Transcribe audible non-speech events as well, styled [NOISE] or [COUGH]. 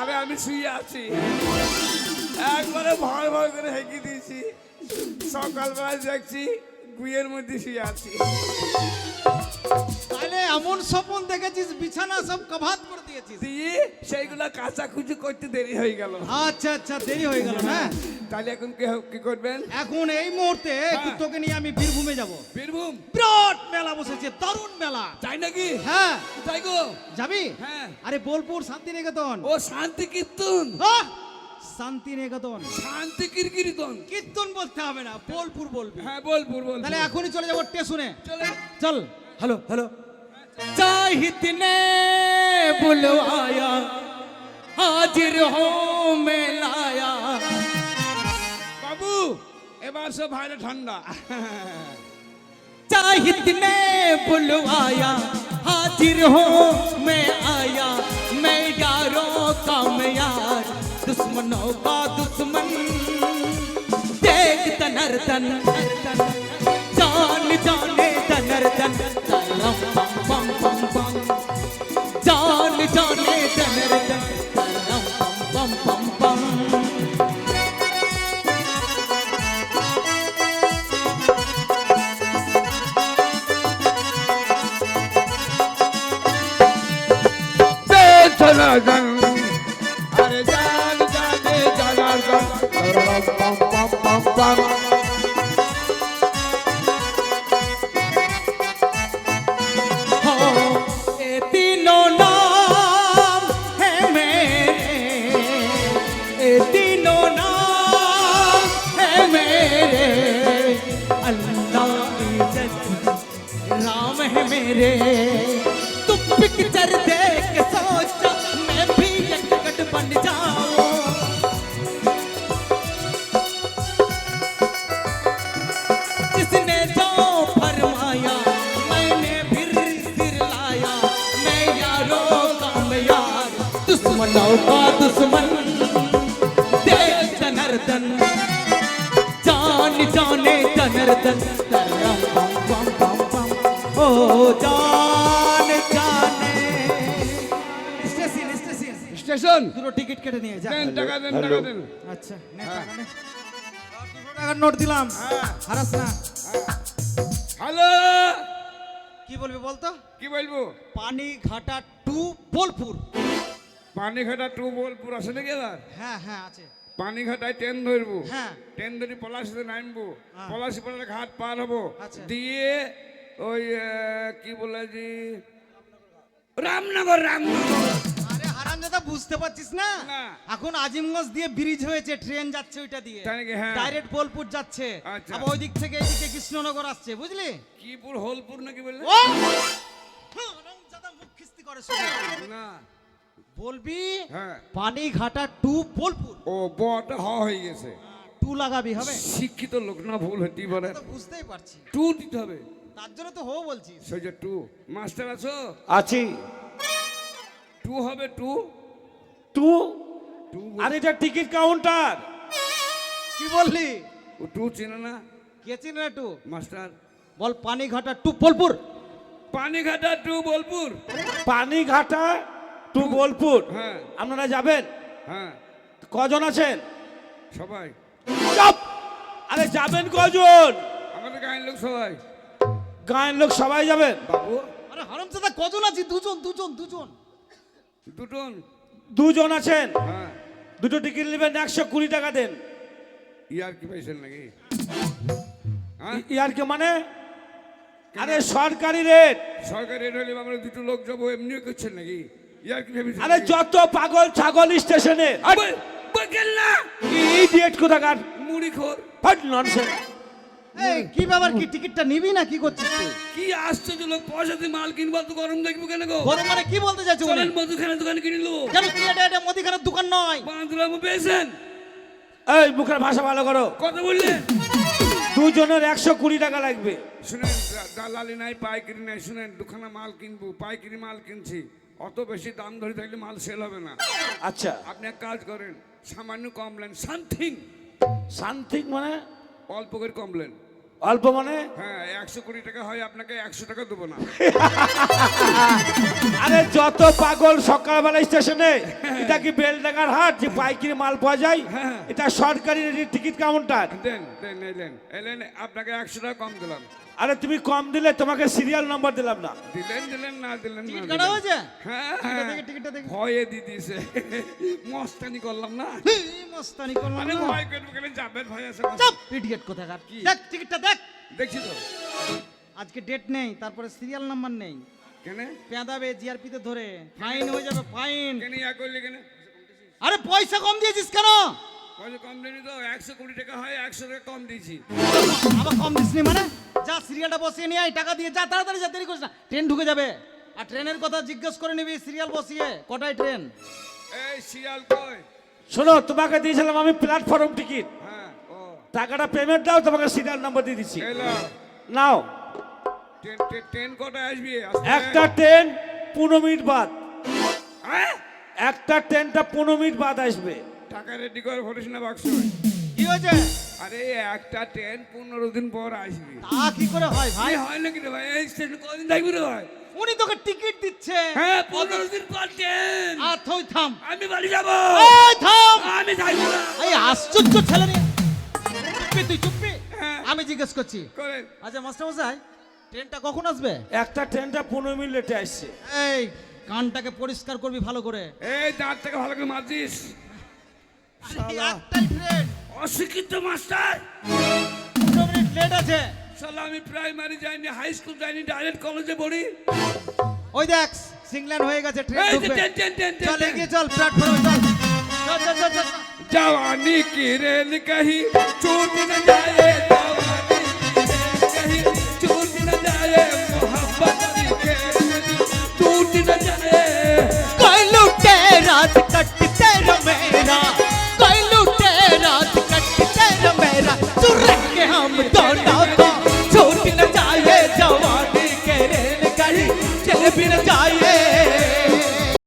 আরে আমি শুয়ে আছি। একবারে ভয় ভয় করে হেঁকে দিয়েছি। সকালবেলা দেখছি গুয়ের মধ্যে শুয়ে আছি। তাহলে এমন স্বপন দেখেছিস বিছানা সব কভাত করে দিয়েছিস। দিয়ে সেইগুলো কাচাকুচি করতে দেরি হয়ে গেল। আচ্ছা আচ্ছা দেরি হয়ে গেল না তাহলে এখন কি করবেন? এখন এই মুহূর্তে হ্যাঁ। তোকে নিয়ে আমি বীরভূমে যাব। বীরভূম? বিরাট মেলা বসেছে দারুণ মেলা। তাই নাকি? হ্যাঁ। তাই গো? যাবি? হ্যাঁ। আরে বোলপুর শান্তিনিকেতন। ও শান্তি কীর্তন! শান্তিনিকেতন। শান্তি কীর্তন কীর্তন বলতে হবে না বোলপুর বলবি। হ্যাঁ বোলপুর বল তাহলে এখনই চলে যাব স্টেশনে। চল। चल हेलो हेलो जाहिद ने बुलवाया हाजिर हो मैं लाया बाबू एबार से भाई ठंडा। चाहित ने बुलवाया हाजिर हो मैं आया। मैं यारों का मैं यार दुश्मनों का दुश्मन। देख तनर तनर জনার্দন আরে জান জানে जाने जनार्दन तरम पम पम पम पम ओ जान जाने স্টেশন স্টেশন স্টেশন দুটো টিকিট কেটে নিয়ে যা দেন টাকা দেন টাকা দেন আচ্ছা নে টাকা নে। দুশো টাকার নোট দিলাম হ্যাঁ। হারাস না হ্যালো কি বলবি বলতো কি বলবো Panighata to Bolpur Panighata to Bolpur আছে নাকি এবার হ্যাঁ হ্যাঁ আছে পানিঘাটায় ট্রেন ধরবো। হ্যাঁ। ট্রেন ধরে পলাশিতে নামবো। হ্যাঁ। পলাশি পাড়ার ঘাট পার হব। আচ্ছা। দিয়ে ওই কি বলে জি রামনগর রামনগর। আরে হারামজাদা বুঝতে পারছিস না। এখন আজিমগঞ্জ দিয়ে ব্রিজ হয়েছে ট্রেন যাচ্ছে ওইটা দিয়ে। হ্যাঁ। ডাইরেক্ট বোলপুর যাচ্ছে। আচ্ছা। আবার ওই দিক থেকে এইদিকে কৃষ্ণনগর আসছে বুঝলি? কিপুর হোলপুর নাকি বললে? ও! হারামজাদা মুখ খিস্তি করে না। বলবি? হ্যাঁ। পানি ঘাটা টু বোলপুর। ও বটা হ হয়ে গেছে। টু লাগাবি হবে? শিক্ষিত লোক না ভুল হতেই পারে। তো বুঝতেই পারছি। টু দিতে হবে। তার জন্য তো হো বলছিস। সেই যে টু। মাস্টার আছো? আছি। টু হবে টু। টু? টু আর এটা টিকিট কাউন্টার। কি বললি? ও টু চেনে না। কে চিনে না টু? Master. Ball Panighata to Bolpur. Panighata to Bolpur. Panighata to Bolpur. হ্যাঁ। আপনারা যাবেন? হ্যাঁ। কজন আছেন? সবাই। চুপ! আরে যাবেন কজন? আমাদের গাঁয়ের লোক সবাই। গাঁয়ের লোক সবাই যাবেন? বাবু। আরে হারামজাদা কজন আছি? দুজন দুজন দুজন। দুটন দুজন আছেন? হ্যাঁ। দুটো টিকিট নেবেন একশো কুড়ি টাকা দেন। ইয়ার কি পাইছেন নাকি? হ্যাঁ? ইয়ার কি মানে? আরে সরকারি রেট। সরকারি রেট হলে আমরা দুটো লোক যাব এমনিও করছেন নাকি? আরে যত পাগল ছাগল স্টেশনে। ইডিয়েট কোথাকার? মুড়ি খোর। ফাট ননসেন্স এই কি ব্যাপার কি টিকিটটা নিবি না কি করছিস তুই? কি আশ্চর্য লোক পয়সা দিয়ে মাল কিনবো তো গরম দেখব কেন গো? গরম মানে কি বলতে চাইছো উনি চলেন মধুখানে দোকানে কিনে নেব। কেন কি এটা এটা মুদিখানার দোকান নয়? বান্ধব পেয়েছেন এই মুখের ভাষা ভালো করো। কথা বললেন দুজনের একশো কুড়ি টাকা লাগবে। শুনেন দালালি নাই পাইকারি নাই শুনেন দুখানা মাল কিনবো পাইকারি মাল কিনছি। অত বেশি দাম ধরে থাকলে মাল সেল হবে না। আচ্ছা। আপনি এক কাজ করেন সামান্য কমলেন সামথিং সামথিং মানে? অল্প করে কমলেন অল্প মানে? হ্যাঁ একশো কোটি টাকা হয় আপনাকে একশো টাকা দেবো না। [LAUGHS] আরে যত পাগল সকালবেলা স্টেশনে এটা কি বেলডাঙ্গার হাট? যে পাইকারি মাল পাওয়া যায়? হ্যাঁ। এটা সরকারি টিকিট কাউন্টার দেন দেন এলেন এলেন আপনাকে একশো টাকা কম দিলাম। আরে তুমি কম দিলে তোমাকে সিরিয়াল নম্বর দিলাম না। দিলেন দিলেন না দিলেন না টিকিট কাটা হয়েছে? হ্যাঁ টিকিটটা হ্যাঁ দেখি, টিকিটটা দেখি। ভয়ে দিয়ে দিয়েছে মস্তানি করলাম না? এই, মস্তানি করলাম মানে না। ভয় করব কেন যাবেন ভয় আছে। চাপ! ইডিয়েট কোথাকার? দেখ টিকিটটা দেখ। দেখছি তো। আজকে ডেট নেই তারপরে সিরিয়াল নাম্বার নেই। কেন? পেঁদাবে জিআরপিতে ধরে। ফাইন হয়ে যাবে ফাইন কেন ইয়া করলি কেন? আরে পয়সা কম দিয়েছিস কেন? পয়সা কম দিনি তো একশো কোটি টাকা হয় একশো টাকা কম দিয়েছি। আবার কম দিসনি মানে? যা সিরিয়ালটা বসিয়ে নিয়ে আয় টাকা দিয়ে যা তাড়াতাড়ি যা দেরি করিস না। ট্রেন ঢুকে যাবে। আর ট্রেনের কথা জিজ্ঞেস করে নিবি সিরিয়াল বসিয়ে কটায় ট্রেন? এই সিরিয়াল কই? শোনো তোমাকে দিয়েছিলাম আমি প্ল্যাটফর্ম টিকিট হ্যাঁ ও। টাকাটা পেমেন্ট দাও তোমাকে সিরিয়াল নাম্বার দিয়ে দিচ্ছি। নাও। ট্রেন কটায় আসবি? একটা ট্রেন পনেরো মিনিট বাদ। হ্যাঁ? একটা ট্রেনটা পনেরো মিনিট বাদ আসবে। টাকা রেডি করে ভরিস না বাক্স কি হয়েছে? আরে একটা ট্রেন পনেরো দিন পর আসবি। তা কি করে হয় ভাই? হয় নাকি রে ভাই? এই স্টেশন কদিন থাকবি রে ভাই? উনি তোকে টিকিট দিচ্ছে। হ্যাঁ পনেরো দিন পর ট্রেন আর থই থাম। আমি বাড়ি যাব। এই থাম। আমি যাইবো না এই আশ্চর্য ছেলে নিয়ে চুপি তুই চুপি। হ্যাঁ। আমি জিজ্ঞেস করছি আচ্ছা মাস্টার মশাই ট্রেনটা কখন আসবে? একটা ট্রেনটা পনেরো মিনিট লেটে আসছে। এই কানটাকে পরিষ্কার করবি ভালো করে। এই দাঁত থেকে ভালো করে মারছিস শালা। একটাই ট্রেন অশিক্ষিত মাস্টার পনেরো মিনিট লেট আছে শালা আমি প্রাইমারি যাইনি হাই স্কুল যাইনি ডাইরেক্ট কলেজে পড়ি ওই দেখ সিংল্যান্ড হয়ে গেছে ট্রেন এই যে ঢুকবে ট্রেন ট্রেন ট্রেন চল ট্রেন এগিয়ে চল প্ল্যাটফর্মে চল চল চল চল চল जवानी की रेल कहीं छूट न जाए जवानी की रेल कहीं छूट न जाए मोहब्बत की खेल